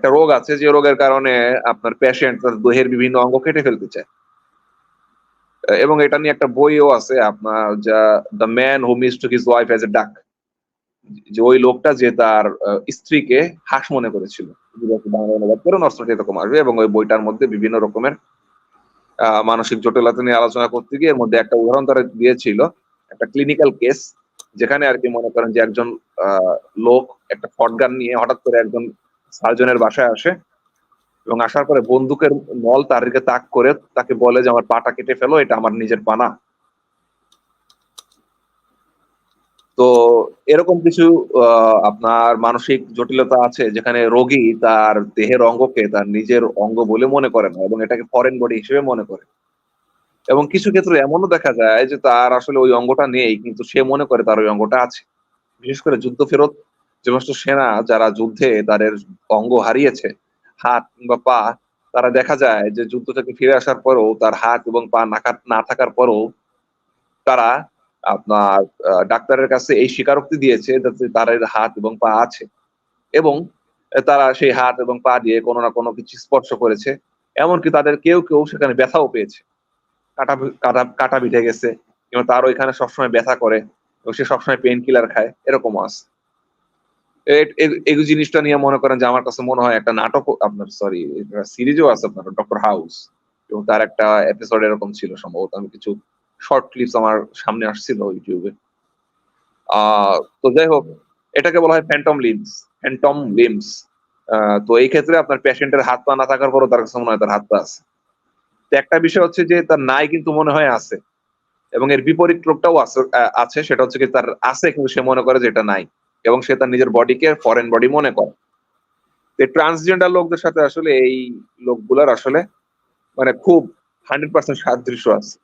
একটা রোগ আছে যে রোগের কারণে আপনার পেশেন্ট তার দেহের বিভিন্ন অঙ্গ কেটে ফেলতে চায়। এবং এটা নিয়ে একটা বইও আছে আপনার যা the man who miss to his wife as a duck যে ওই লোকটা যে তার স্ত্রীকে হাঁস মনে করেছিল। আসবে এবং ওই বইটার মধ্যে বিভিন্ন রকমের মানসিক জটিলতা নিয়ে আলোচনা করতে গিয়ে এর মধ্যে একটা উদাহরণ তারা দিয়েছিল, একটা ক্লিনিক্যাল কেস যেখানে আর কি মনে করেন যে একজন লোক একটা ফটগান নিয়ে হঠাৎ করে একজন সার্জনের বাসায় আসে এবং আসার পরে বন্দুকের নল তার দিকে তাক করে তাকে বলে যে, আমার পাটা কেটে ফেলো, এটা আমার নিজের পানা। তো এরকম কিছু আপনার মানসিক জটিলতা আছে যেখানে রোগী তার দেহের অঙ্গকে তার নিজের অঙ্গ বলে মনে করে না এবং এটাকে ফরেন বডি হিসেবে মনে করে। এবং কিছু ক্ষেত্রে এমনও দেখা যায় যে তার আসলে ওই অঙ্গটা নেই, কিন্তু সে মনে করে তার ওই অঙ্গটা আছে। বিশেষ করে যুদ্ধ ফেরত যে সমস্ত সেনা যারা যুদ্ধে তাদের অঙ্গ হারিয়েছে, হাত কিংবা পা, তারা দেখা যায় যে যুদ্ধ থেকে ফিরে আসার পরও তার হাত এবং পা না থাকার পরেও তারা আপনার ডাক্তারের কাছে এই স্বীকারোক্তি দিয়েছে যাতে তাদের হাত এবং পা আছে এবং তারা সেই হাত এবং পা দিয়ে কোনো না কোনো কিছু স্পর্শ করেছে। এমনকি তাদের কেউ কেউ সেখানে ব্যথাও পেয়েছে। কাটা কাটা কাটা বিঁধে গেছে এবং তার ওইখানে সবসময় ব্যথা করে এবং সে সবসময় পেন কিলার খায়, এরকমও আছে। এই জিনিসটা নিয়ে মনে করেন যে আমার কাছে মনে হয় একটা নাটক আপনার সরি সিরিজও আছে আপনার ডক্টর হাউস এবং তার একটা এপিসোড এরকম ছিল সম্ভবত, আমি কিছু শর্ট ক্লিপস আমার সামনে আসছিল ইউটিউবে তো যাই হোক, এটাকে বলা হয় ফ্যান্টম লিমস ফ্যান্টম লিমস তো এই ক্ষেত্রে আপনার পেশেন্টের হাত পা না থাকার পরও তার কাছে মনে হয় তার হাত পা আছে। তো একটা বিষয় হচ্ছে যে তার নাই কিন্তু মনে হয় আছে। এবং এর বিপরীত আছে আছে, সেটা হচ্ছে কি তার আছে কিন্তু সে মনে করে যে এটা নাই। এবং সে তার নিজের বডিকে ফরেন বডি মনে করে। তো ট্রান্সজেন্ডার লোকদের সাথে আসলে এই লোকগুলার আসলে মানে খুব হান্ড্রেড পার্সেন্ট সাদৃশ্য আছে।